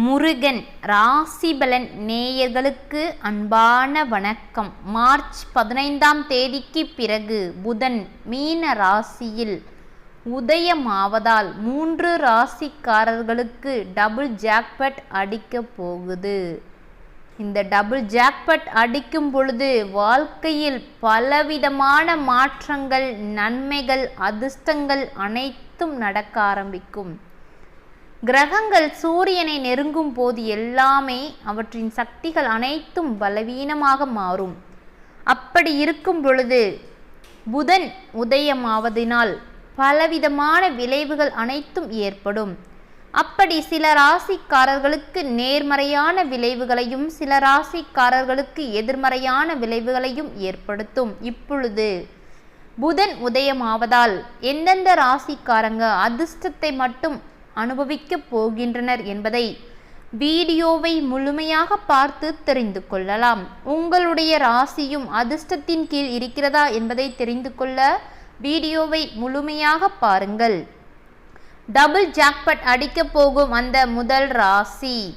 முருகன் ராசிபலன் நேயர்களுக்கு அன்பான வணக்கம். மார்ச் பதினைந்தாம் தேதிக்கு பிறகு புதன் மீன ராசியில் உதயமாவதால் மூன்று ராசிக்காரர்களுக்கு டபுள் ஜாக்பட் அடிக்க போகுது. இந்த டபுள் ஜாக்பட் அடிக்கும் பொழுது வாழ்க்கையில் பலவிதமான மாற்றங்கள் நன்மைகள் அதிர்ஷ்டங்கள் அனைத்தும் நடக்க ஆரம்பிக்கும். கிரகங்கள் சூரியனை நெருங்கும் போது எல்லாமே அவற்றின் சக்திகள் அனைத்தும் பலவீனமாக மாறும். அப்படி இருக்கும் பொழுது புதன் உதயமாவதினால் பலவிதமான விளைவுகள் அனைத்தும் ஏற்படும். அப்படி சில ராசிக்காரர்களுக்கு நேர்மறையான விளைவுகளையும் சில ராசிக்காரர்களுக்கு எதிர்மறையான விளைவுகளையும் ஏற்படுத்தும். இப்பொழுது புதன் உதயமாவதால் எந்தெந்த ராசிக்காரங்க அதிர்ஷ்டத்தை மட்டும் அனுபவிக்கப் போகின்றனர் என்பதை வீடியோவை முழுமையாக பார்த்து தெரிந்து கொள்ளலாம். உங்களுடைய ராசியும் அதிர்ஷ்டத்தின் கீழ் இருக்கிறதா என்பதை தெரிந்து கொள்ள வீடியோவை முழுமையாக பாருங்கள். டபுள் ஜாக்பட் அடிக்கப் போகும் அந்த முதல் ராசி.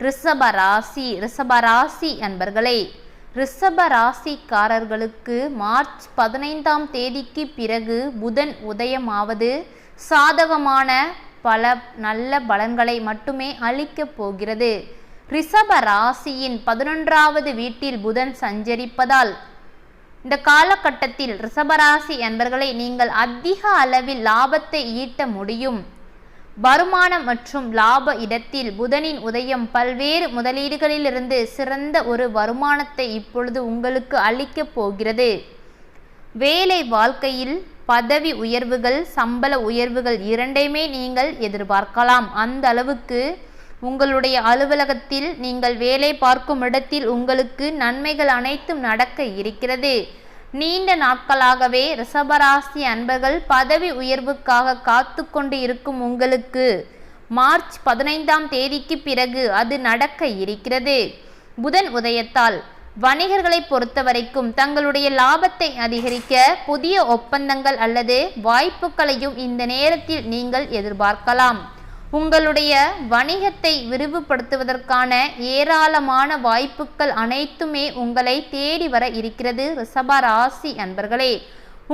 ரிஷப ராசி. ரிஷப ராசி அன்பர்களே ரிஷப ராசிக்காரர்களுக்கு மார்ச் பதினைந்தாம் தேதிக்கு பிறகு புதன் உதயமாவது சாதகமான பல நல்ல பலன்களை மட்டுமே அளிக்கப் போகிறது. ரிஷப ராசியின் பதினொன்றாவது வீட்டில் புதன் சஞ்சரிப்பதால் இந்த காலகட்டத்தில் ரிஷபராசி என்பர்களை நீங்கள் அதிக அளவில் லாபத்தை ஈட்ட முடியும். வருமானம் மற்றும் லாப இடத்தில் புதனின் உதயம் பல்வேறு முதலீடுகளிலிருந்து சிறந்த ஒரு வருமானத்தை இப்பொழுது உங்களுக்கு அளிக்கப் போகிறது. வேலை வாழ்க்கையில் பதவி உயர்வுகள் சம்பள உயர்வுகள் இரண்டையுமே நீங்கள் எதிர்பார்க்கலாம். அந்த அளவுக்கு உங்களுடைய அலுவலகத்தில் நீங்கள் வேலை பார்க்கும் இடத்தில் உங்களுக்கு நன்மைகள் அனைத்தும் நடக்க இருக்கிறது. நீண்ட நாட்களாகவே ரிஷபராசி அன்பர்கள் பதவி உயர்வுக்காக காத்து கொண்டு இருக்கும் உங்களுக்கு மார்ச் பதினைந்தாம் தேதிக்கு பிறகு அது நடக்க இருக்கிறது. புதன் உதயத்தால் வணிகர்களை பொறுத்தவரைக்கும் தங்களுடைய லாபத்தை அதிகரிக்க புதிய ஒப்பந்தங்கள் அல்லது வாய்ப்புகளையும் இந்த நேரத்தில் நீங்கள் எதிர்பார்க்கலாம். உங்களுடைய வணிகத்தை விரிவுபடுத்துவதற்கான ஏராளமான வாய்ப்புகள் அனைத்துமே உங்களை தேடி வர இருக்கிறது ரிஷப ராசி அன்பர்களே.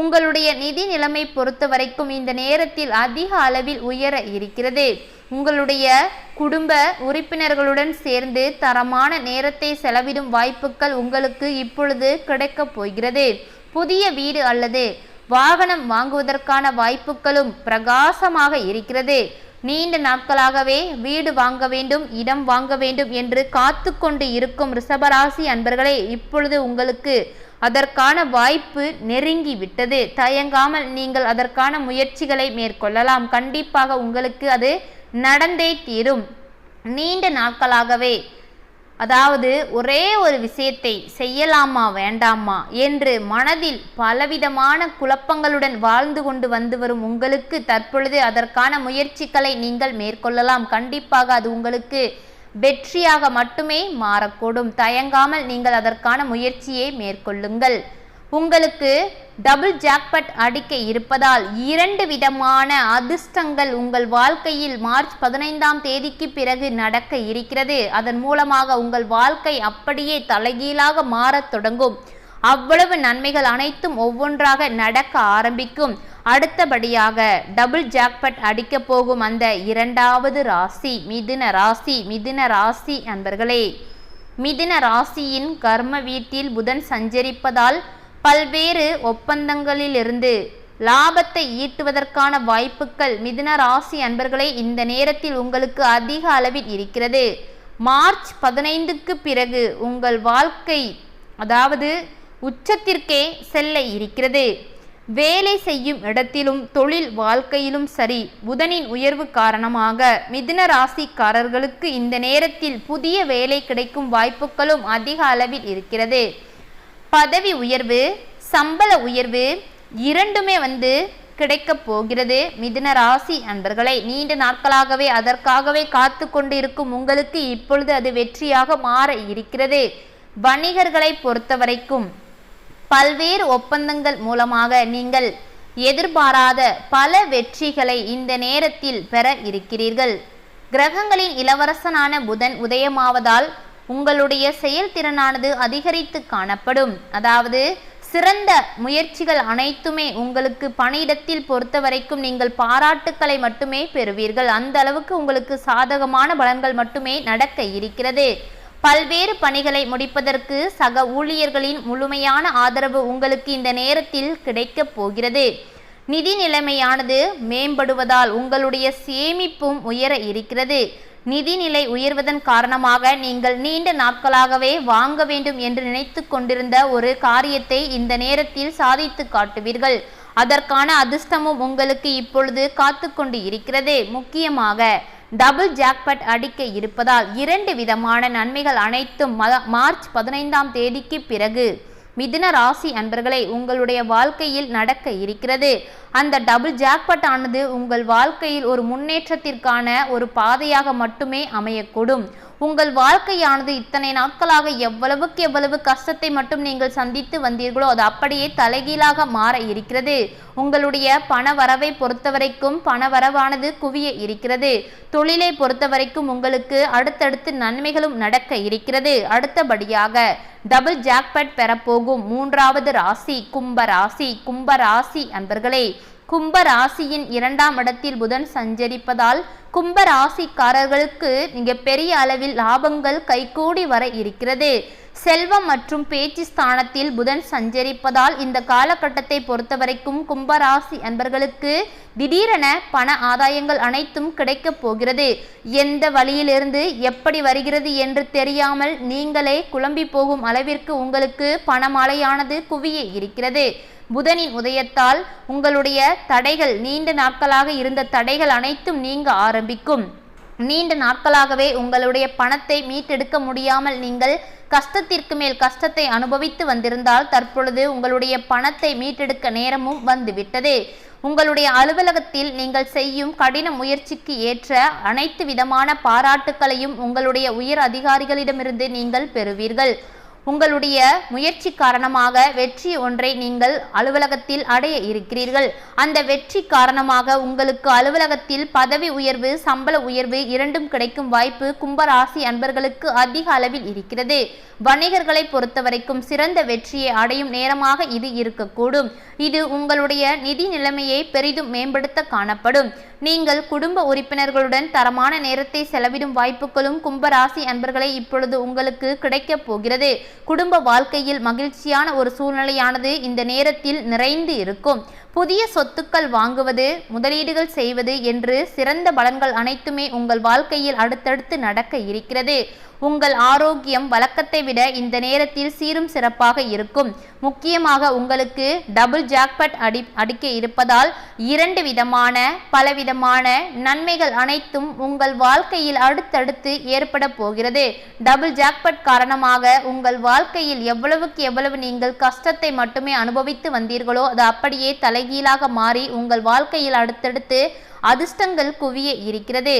உங்களுடைய நிதி நிலைமை பொறுத்த வரைக்கும் இந்த நேரத்தில் அதிக அளவில் உயர இருக்கிறது. உங்களுடைய குடும்ப உறுப்பினர்களுடன் சேர்ந்து தரமான நேரத்தை செலவிடும் வாய்ப்புகள் உங்களுக்கு இப்பொழுது கிடைக்கப் போகிறது. புதிய வீடு அல்லது வாகனம் வாங்குவதற்கான வாய்ப்புகளும் பிரகாசமாக இருக்கிறது. நீண்ட நாட்களாகவே வீடு வாங்க வேண்டும் இடம் வாங்க வேண்டும் என்று காத்து கொண்டு இருக்கும் ரிஷபராசி அன்பர்களே இப்பொழுது உங்களுக்கு அதற்கான வாய்ப்பு நெருங்கி விட்டது தயங்காமல் நீங்கள் அதற்கான முயற்சிகளை மேற்கொள்ளலாம். கண்டிப்பாக உங்களுக்கு அது நடந்தே தீரும். நீண்ட நாட்களாகவே அதாவது ஒரே ஒரு விஷயத்தை செய்யலாமா வேண்டாமா என்று மனதில் பலவிதமான குழப்பங்களுடன் வாழ்ந்து கொண்டு வந்து வரும் உங்களுக்கு தற்பொழுது அதற்கான முயற்சிகளை நீங்கள் மேற்கொள்ளலாம். கண்டிப்பாக அது உங்களுக்கு வெற்றியாக மட்டுமே மாறக்கூடும். தயங்காமல் நீங்கள் அதற்கான முயற்சியை மேற்கொள்ளுங்கள். உங்களுக்கு டபுள் ஜாக்பட் அடிக்க இருப்பதால் இரண்டு விதமான அதிர்ஷ்டங்கள் உங்கள் வாழ்க்கையில் மார்ச் பதினைந்தாம் தேதிக்கு பிறகு நடக்க இருக்கிறது. அதன் மூலமாக உங்கள் வாழ்க்கை அப்படியே தலைகீழாக மாறத் தொடங்கும். அவ்வளவு நன்மைகள் அனைத்தும் ஒவ்வொன்றாக நடக்க ஆரம்பிக்கும். அடுத்தபடியாக டபுள் ஜாக்பட் அடிக்க போகும் அந்த இரண்டாவது ராசி மிதுன ராசி மிதுன ராசி அன்பர்களே. மிதுன ராசியின் கர்ம வீட்டில் புதன் சஞ்சரிப்பதால் பல்வேறு ஒப்பந்தங்களிலிருந்து லாபத்தை ஈட்டுவதற்கான வாய்ப்புகள் மிதுன ராசி அன்பர்களே இந்த நேரத்தில் உங்களுக்கு அதிக அளவில் இருக்கிறது. மார்ச் பதினைந்துக்கு பிறகு உங்கள் வாழ்க்கை அதாவது உச்சத்திற்கே செல்ல இருக்கிறது. வேலை செய்யும் இடத்திலும் தொழில் வாழ்க்கையிலும் சரி புதனின் உயர்வு காரணமாக மிதுன ராசிக்காரர்களுக்கு இந்த நேரத்தில் புதிய வேலை கிடைக்கும் வாய்ப்புகளும் அதிக அளவில் இருக்கிறது. பதவி உயர்வு சம்பள உயர்வு இரண்டுமே வந்து கிடைக்கப் போகிறது. மிதுன ராசி அன்பர்களை நீண்ட நாட்களாகவே அதற்காகவே காத்து கொண்டு இருக்கும் உங்களுக்கு இப்பொழுது அது வெற்றியாக மாற இருக்கிறது. வணிகர்களை பொறுத்தவரைக்கும் பல்வேறு ஒப்பந்தங்கள் மூலமாக நீங்கள் எதிர்பாராத பல வெற்றிகளை இந்த நேரத்தில் பெற இருக்கிறீர்கள். கிரகங்களின் இளவரசனான புதன் உதயமாவதால் உங்களுடைய செயல்திறனானது அதிகரித்து காணப்படும். அதாவது சிறந்த முயற்சிகள் அனைத்துமே உங்களுக்கு பணியிடத்தில் பொறுத்த வரைக்கும் நீங்கள் பாராட்டுக்களை மட்டுமே பெறுவீர்கள். அந்த அளவுக்கு உங்களுக்கு சாதகமான பலன்கள் மட்டுமே நடக்க இருக்கிறது. பல்வேறு பணிகளை முடிப்பதற்கு சக ஊழியர்களின் முழுமையான ஆதரவு உங்களுக்கு இந்த நேரத்தில் கிடைக்கப் போகிறது. நிதி நிலைமையானது மேம்படுவதால் உங்களுடைய சேமிப்பும் உயர இருக்கிறது. நிதிநிலை உயர்வதன் காரணமாக நீங்கள் நீண்ட நாட்களாகவே வாங்க வேண்டும் என்று நினைத்து கொண்டிருந்த ஒரு காரியத்தை இந்த நேரத்தில் சாதித்து காட்டுவீர்கள். அதற்கான அதிர்ஷ்டமும் உங்களுக்கு இப்பொழுது காத்து கொண்டு இருக்கிறது. முக்கியமாக டபுள் ஜாக்பட் அடிக்க இருப்பதால் இரண்டு விதமான நன்மைகள் அனைத்தும் மார்ச் பதினைந்தாம் தேதிக்கு பிறகு. மிதுன ராசி அன்பர்களை உங்களுடைய வாழ்க்கையில் நடக்க இருக்கிறது. அந்த டபுள் ஜாக்பட் ஆனது உங்கள் வாழ்க்கையில் ஒரு முன்னேற்றத்திற்கான ஒரு பாதையாக மட்டுமே அமையக்கூடும். உங்கள் வாழ்க்கையானது இத்தனை நாட்களாக எவ்வளவுக்கு எவ்வளவு கஷ்டத்தை மட்டும் நீங்கள் சந்தித்து வந்தீர்களோ அது அப்படியே தலைகீழாக மாற இருக்கிறது. உங்களுடைய பண வரவை பொறுத்தவரைக்கும் பண வரவானது குவிய இருக்கிறது. தொழிலை பொறுத்தவரைக்கும் உங்களுக்கு அடுத்தடுத்து நன்மைகளும் நடக்க இருக்கிறது. அடுத்தபடியாக டபுள் ஜாக்பட் பெறப்போகும் மூன்றாவது ராசி கும்ப ராசி. கும்ப ராசி அன்பர்களே கும்ப ராசியின் இரண்டாம் இடத்தில் புதன் சஞ்சரிப்பதால் கும்ப ராசிக்காரர்களுக்கு மிக பெரிய அளவில் லாபங்கள் கைகூடி வர இருக்கிறது. செல்வம் மற்றும் பேச்சு ஸ்தானத்தில் புதன் சஞ்சரிப்பதால் இந்த காலகட்டத்தை பொறுத்தவரைக்கும் கும்பராசி அன்பர்களுக்கு திடீரென பண ஆதாயங்கள் அனைத்தும் கிடைக்கப் போகிறது. எந்த வழியிலிருந்து எப்படி வருகிறது என்று தெரியாமல் நீங்களே குழம்பி போகும் அளவிற்கு உங்களுக்கு பணமழையானது குவிய இருக்கிறது. புதனின் உதயத்தால் உங்களுடைய தடைகள் நீண்ட நாட்களாக இருந்த தடைகள் அனைத்தும் நீங்க ஆரம்பிக்கும். நீண்ட நாட்களாகவே உங்களுடைய பணத்தை மீட்டெடுக்க முடியாமல் நீங்கள் கஷ்டத்திற்கு மேல் கஷ்டத்தை அனுபவித்து வந்திருந்தால் தற்பொழுது உங்களுடைய பணத்தை மீட்டெடுக்க நேரமும் வந்துவிட்டது. உங்களுடைய அலுவலகத்தில் நீங்கள் செய்யும் கடின முயற்சிக்கு ஏற்ற அனைத்து விதமான பாராட்டுக்களையும் உங்களுடைய உயர் அதிகாரிகளிடமிருந்து நீங்கள் பெறுவீர்கள். உங்களுடைய முயற்சி காரணமாக வெற்றி ஒன்றை நீங்கள் அலுவலகத்தில் அடைய இருக்கிறீர்கள். அந்த வெற்றி காரணமாக உங்களுக்கு அலுவலகத்தில் பதவி உயர்வு சம்பள உயர்வு இரண்டும் கிடைக்கும் வாய்ப்பு கும்பராசி அன்பர்களுக்கு அதிக அளவில் இருக்கிறது. வணிகர்களை பொறுத்தவரைக்கும் சிறந்த வெற்றியை அடையும் நேரமாக இது இருக்கக்கூடும். இது உங்களுடைய நிதி நிலைமையை பெரிதும் மேம்படுத்த காணப்படும். நீங்கள் குடும்ப உறுப்பினர்களுடன் தரமான நேரத்தை செலவிடும் வாய்ப்புகளும் கும்பராசி அன்பர்களை இப்பொழுது உங்களுக்கு கிடைக்கப் போகிறது. குடும்ப வாழ்க்கையில் மகிழ்ச்சியான ஒரு சூழ்நிலையானது இந்த நேரத்தில் நிறைந்து இருக்கும். புதிய சொத்துக்கள் வாங்குவது முதலீடுகள் செய்வது என்று சிறந்த பலன்கள் அனைத்துமே உங்கள் வாழ்க்கையில் அடுத்தடுத்து நடக்க இருக்கிறது. உங்கள் ஆரோக்கியம் வழக்கத்தை விட இந்த நேரத்தில் சீரும் சிறப்பாக இருக்கும். முக்கியமாக உங்களுக்கு டபுள் ஜாக்பட் அடி அடிக்க இருப்பதால் இரண்டு விதமான பலவிதமான நன்மைகள் அனைத்தும் உங்கள் வாழ்க்கையில் அடுத்தடுத்து ஏற்பட போகிறது. டபுள் ஜாக்பட் காரணமாக உங்கள் வாழ்க்கையில் எவ்வளவுக்கு எவ்வளவு நீங்கள் கஷ்டத்தை மட்டுமே அனுபவித்து வந்தீர்களோ அது அப்படியே தலை தலைகீழாக மாறி உங்கள் வாழ்க்கையில் அடுத்தடுத்து அதிர்ஷ்டங்கள் குவிய இருக்கிறது.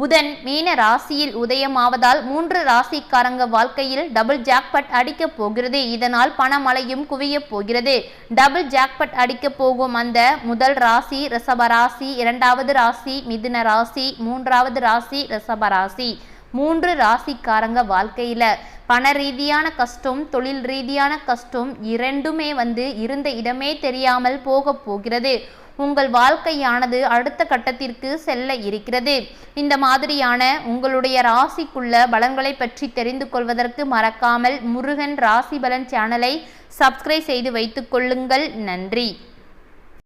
புதன் மீன ராசியில் உதயமாவதால் மூன்று ராசிக்காரங்க வாழ்க்கையில் டபுள் ஜாக்பட் அடிக்க போகிறது. இதனால் பணமழையும் குவிய போகிறது. டபுள் ஜாக்பட் அடிக்க போகும் அந்த முதல் ராசி ரிசபராசி இரண்டாவது ராசி மிதுன ராசி மூன்றாவது ராசி ரிசபராசி மூன்று ராசிக்காரங்க வாழ்க்கையில். பண ரீதியான கஷ்டம் தொழில் ரீதியான கஷ்டம் இரண்டுமே வந்து இருந்த இடமே தெரியாமல் போக போகிறது. உங்கள் வாழ்க்கையானது அடுத்த கட்டத்திற்கு செல்ல இருக்கிறது. இந்த மாதிரியான உங்களுடைய ராசிக்குள்ள பலன்களை பற்றி தெரிந்து கொள்வதற்கு மறக்காமல் முருகன் ராசி பலன் சேனலை சப்ஸ்கிரைப் செய்து வைத்துக் கொள்ளுங்கள். நன்றி.